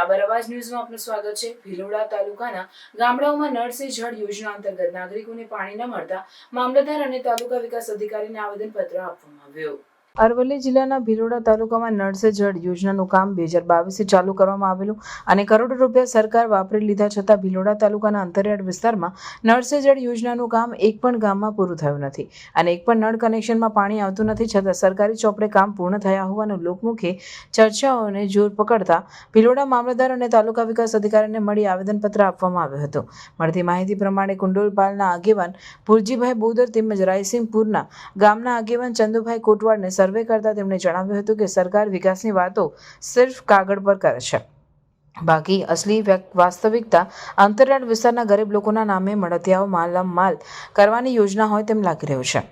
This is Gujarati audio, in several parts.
આવાજ ન્યૂઝમાં આપનું સ્વાગત છે. ભિલોડા તાલુકાના ગામડાઓમાં નળ સે જળ યોજના અંતર્ગત નાગરિકોને પાણી ન મળતા મામલતદાર અને તાલુકા વિકાસ અધિકારીને આવેદનપત્ર આપવામાં આવ્યું. અરવલ્લી જિલ્લાના ભિલોડા તાલુકામાં નળ જળ યોજનાનું કામ બે હજાર બાવીસથી ચાલુ કરવામાં આવેલું અને કરોડો રૂપિયા સરકાર વાપરી લીધા છતાં ભિલોડા તાલુકાના અંતરિયાળ વિસ્તારમાં નળ જળ યોજનાનું કામ એક પણ ગામમાં પૂરું થયું નથી અને એક પણ નળ કનેક્શનમાં પાણી આવતું નથી છતાં સરકારી ચોપડે કામ પૂર્ણ થયા હોવાનું લોકમુખે ચર્ચાઓને જોર પકડતા ભિલોડા મામલતદાર અને તાલુકા વિકાસ અધિકારીને મળી આવેદનપત્ર આપવામાં આવ્યું હતું. મળતી માહિતી પ્રમાણે કુંડોલપાલના આગેવાન ભુરજીભાઈ બોદર તેમજ રાયસિંહપુરના ગામના આગેવાન ચંદુભાઈ કોટવાડને સર્વે કરતા તેમણે જણાવ્યું હતું કે સરકાર વિકાસની વાતો સિર્ફ કાગળ પર કરે છે. બાકી અસલી વાસ્તવિકતા અંતરિયાળ વિસ્તારના ગરીબ લોકોના નામે મળતિયાઓ માલમ માલ કરવાની યોજના હોય તેમ લાગી રહ્યું છે.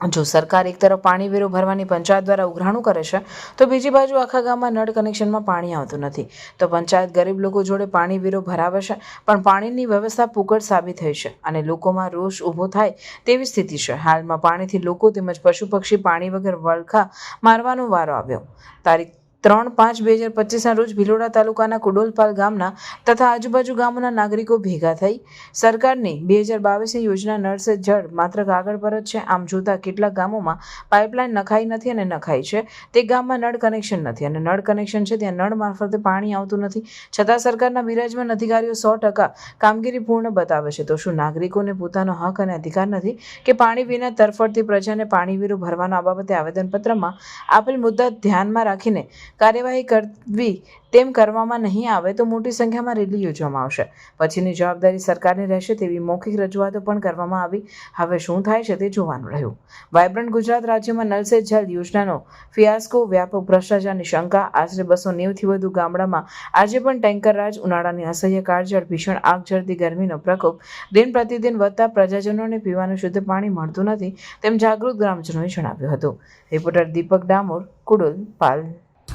જો સરકાર એક તરફ પાણી વેરો ભરવાની પંચાયત દ્વારા ઉઘરાણું કરે છે, તો બીજી બાજુ આખા ગામમાં નળ કનેક્શનમાં પાણી આવતું નથી. તો પંચાયત ગરીબ લોકો જોડે પાણી વેરો ભરાવે છે, પણ પાણીની વ્યવસ્થા પુકડ સાબિત થઈ છે અને લોકોમાં રોષ ઊભો થાય તેવી સ્થિતિ છે. હાલમાં પાણીથી લોકો તેમજ પશુ પક્ષી પાણી વગર વળખા મારવાનો વારો આવ્યો. તારીખ ત્રણ પાંચ બે હજાર પચીસના રોજ ભિલોડા તાલુકાના કુડોલપાલ ગામના તથા આજુબાજુ ગામોના નાગરિકો ભેગા થઈ સરકારની બે હજાર બાવીસની યોજના નળ સે જળ માત્ર કાગળ પર જ છે. આમ જોતા કેટલાક ગામોમાં પાઇપલાઇન નખાઈ નથી અને નખાઈ છે. તે ગામમાં નળ કનેક્શન નથી અને નળ કનેક્શન છે ત્યાં નળ મારફતે પાણી આવતું નથી. છતાં સરકારના બિરાજમાન અધિકારીઓ સો ટકા કામગીરી પૂર્ણ બતાવે છે. તો શું નાગરિકોને પોતાનો હક અને અધિકાર નથી કે પાણી વિના તરફડતી પ્રજાને પાણી વીરું ભરવાનો બાબતે આવેદનપત્રમાં આપેલ મુદ્દા ધ્યાનમાં રાખીને કાર્યવાહી કરવી તેમ કરવામાં નહીં આવે તો મોટી સંખ્યામાં રેલી યોજવામાં આવશે. પછીની જવાબદારી સરકારની રહેશે તેવી મૌખિક રજૂઆતો પણ કરવામાં આવી. હવે શું થાય છે તે જોવાનું રહ્યું. વાયબ્રન્ટ ગુજરાત રાજ્યમાં નલ જલ યોજનાનો ફિયાસ્કો, વ્યાપક ભ્રષ્ટાચારની શંકા, આશરે બસો નેવથી વધુ ગામડામાં આજે પણ ટેન્કર રાજ, ઉનાળાની અસહ્ય કાળઝાળ, ભીષણ આગ ઝરતી ગરમીનો પ્રકોપ. દિન પ્રતિદિન વધતા પ્રજાજનોને પીવાનું શુદ્ધ પાણી મળતું નથી તેમ જાગૃત ગ્રામજનોએ જણાવ્યું હતું. રિપોર્ટર દીપક ડામોર, કુડુલ પાલ.